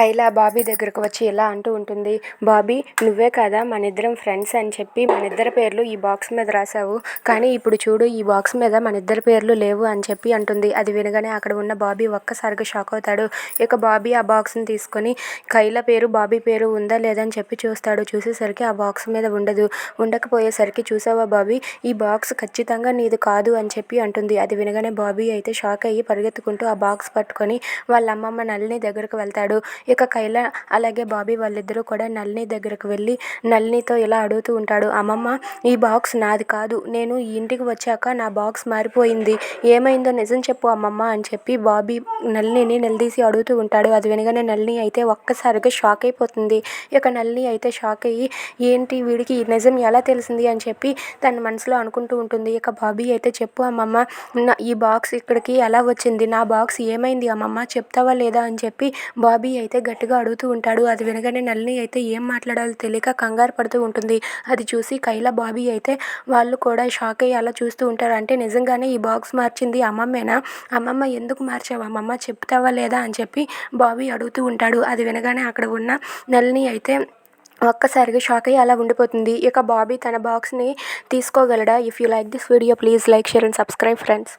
కైలా బాబీ దగ్గరకు వచ్చి ఇలా అంటూ ఉంటుంది బాబీ నువ్వే కదా మన ఇద్దరం ఫ్రెండ్స్ అని చెప్పి మన ఇద్దరి పేర్లు ఈ బాక్స్ మీద రాసావు కానీ ఇప్పుడు చూడు ఈ బాక్స్ మీద మన ఇద్దరి పేర్లు లేవు అని చెప్పి అంటుంది. అది వినగానే అక్కడ ఉన్న బాబీ ఒక్కసారిగా షాక్ అవుతాడు. ఇక బాబీ ఆ బాక్స్ని తీసుకొని కైలా పేరు బాబీ పేరు ఉందా లేదా అని చెప్పి చూస్తాడు. చూసేసరికి ఆ బాక్స్ మీద ఉండదు. ఉండకపోయేసరికి చూసావా బాబీ? ఈ బాక్స్ ఖచ్చితంగా నీది కాదు అని చెప్పి అంటుంది. అది వినగానే బాబీ అయితే షాక్ అయ్యి పరిగెత్తుకుంటూ ఆ బాక్స్ పట్టుకొని వాళ్ళ అమ్మమ్మ నల్లిని దగ్గరకు వెళ్తాడు. ఇక కైల అలాగే బాబీ వాళ్ళిద్దరూ కూడా నళిని దగ్గరకు వెళ్ళి నళినితో ఇలా అడుగుతూ ఉంటాడు అమ్మమ్మ ఈ బాక్స్ నాది కాదు. నేను ఈ ఇంటికి వచ్చాక నా బాక్స్ మారిపోయింది. ఏమైందో నిజం చెప్పు అమ్మమ్మ అని చెప్పి బాబీ నళినిని నిలదీసి అడుగుతూ ఉంటాడు. అది వినగానే నళిని అయితే ఒక్కసారిగా షాక్ అయిపోతుంది. ఇక నళిని అయితే షాక్ అయ్యి ఏంటి వీడికి ఈ నిజం ఎలా తెలిసింది అని చెప్పి తన మనసులో అనుకుంటూ ఉంటుంది. ఇక బాబీ అయితే చెప్పు అమ్మమ్మ నా ఈ బాక్స్ ఇక్కడికి ఎలా వచ్చింది? నా బాక్స్ ఏమైంది? అమ్మమ్మ చెప్తావా లేదా? అని చెప్పి బాబీ అయితే అయితే గట్టిగా అడుగుతూ ఉంటాడు. అది వినగానే నళిని అయితే ఏం మాట్లాడాలో తెలియక కంగారు పడుతూ ఉంటుంది. అది చూసి కైల బాబీ అయితే వాళ్ళు కూడా షాక్ అయ్యి అలా చూస్తూ ఉంటారు. అంటే నిజంగానే ఈ బాక్స్ మార్చింది అమ్మమ్మేనా? అమ్మమ్మ ఎందుకు మార్చావు? అమ్మమ్మ చెప్తావా లేదా? అని చెప్పి బాబీ అడుగుతూ ఉంటాడు. అది వినగానే అక్కడ ఉన్న నళిని అయితే ఒక్కసారిగా షాక్ అయ్యి అలా ఉండిపోతుంది. ఇక బాబీ తన బాక్స్ని తీసుకోగలడా? If you like this video please like share and subscribe friends